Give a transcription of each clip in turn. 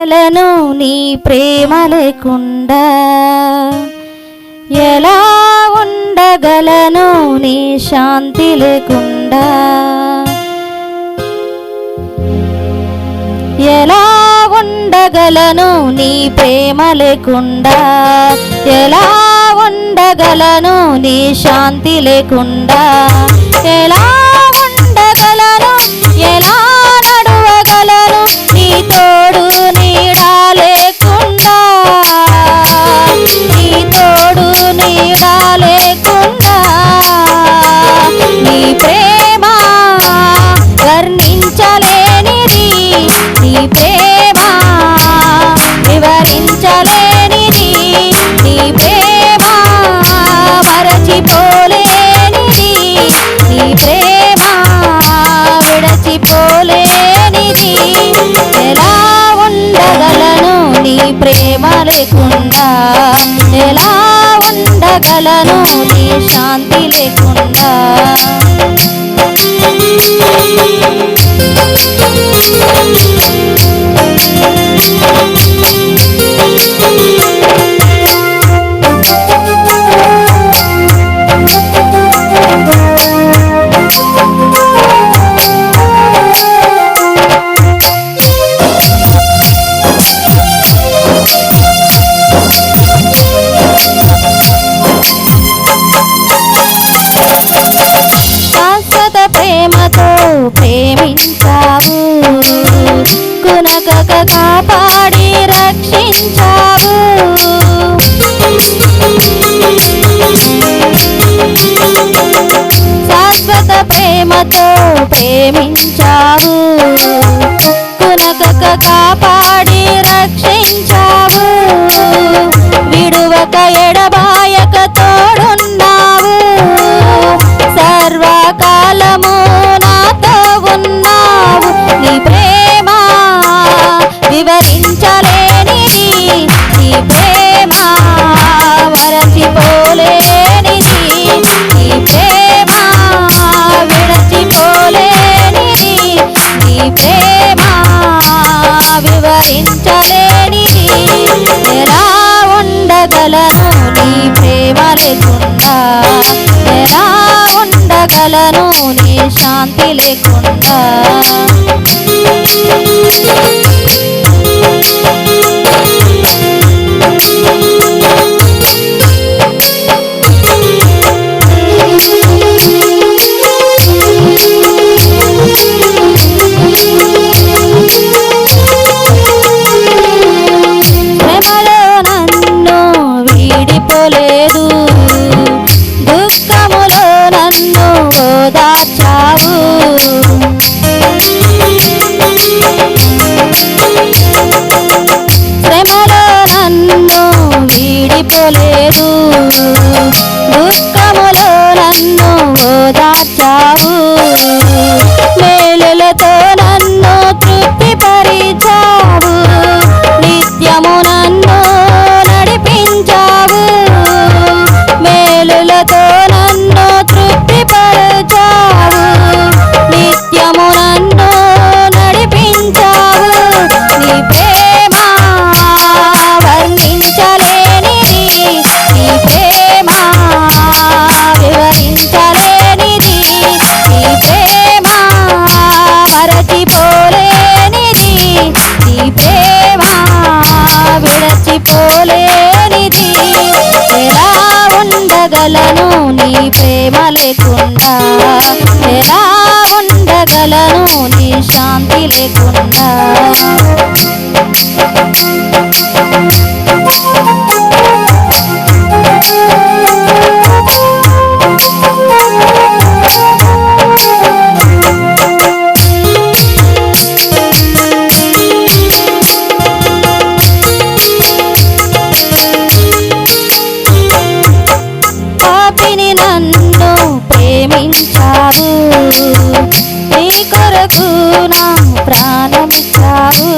లను నీ ప్రేమ లేకుండా ఎలా ఉండగలను నీ శాంతి లేకుండా? ఎలా ఉండగలను నీ ప్రేమ లేకుండా? ఎలా ఉండగలను నీ శాంతి లేకుండా? ప్రేమ మరచిపోలేనిది నీ. ప్రేమ విడచిపోలేనిది ఎలా ఉండగలను నీ ప్రేమ లేకుండా? ఎలా ఉండగలను నీ శాంతి లేకుండా? ప్రేమతో ప్రేమించావు కునకక కాపాడి రక్షించావు విడువక ఎడబా శాంతి లేకుండా. నన్ను ఓదార్చావు ఉండగలను నీ ప్రేమ లేకుండా. ఎలా ఉండగలను నీ శాంతి లేకుండా. కొరకు నా ప్రాణమిచ్చావు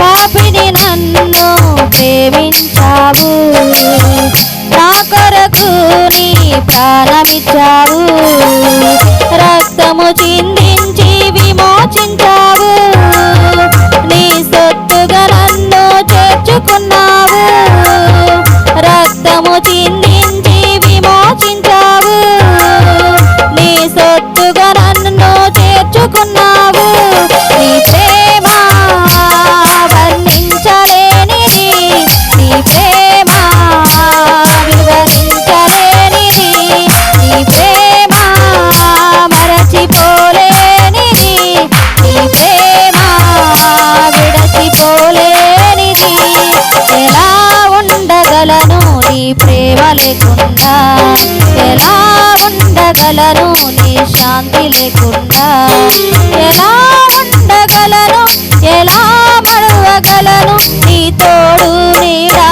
పాపిని నన్ను ప్రేమించావు. నా కొరకు నీ ప్రాణమిచ్చావు. రక్తము చింది లేకుండా ఎలా ఉండగలను నీ శాంతి లేకుండా? ఎలా ఉండగలను ఎలా మరువగలను? నీ తోడు నీడా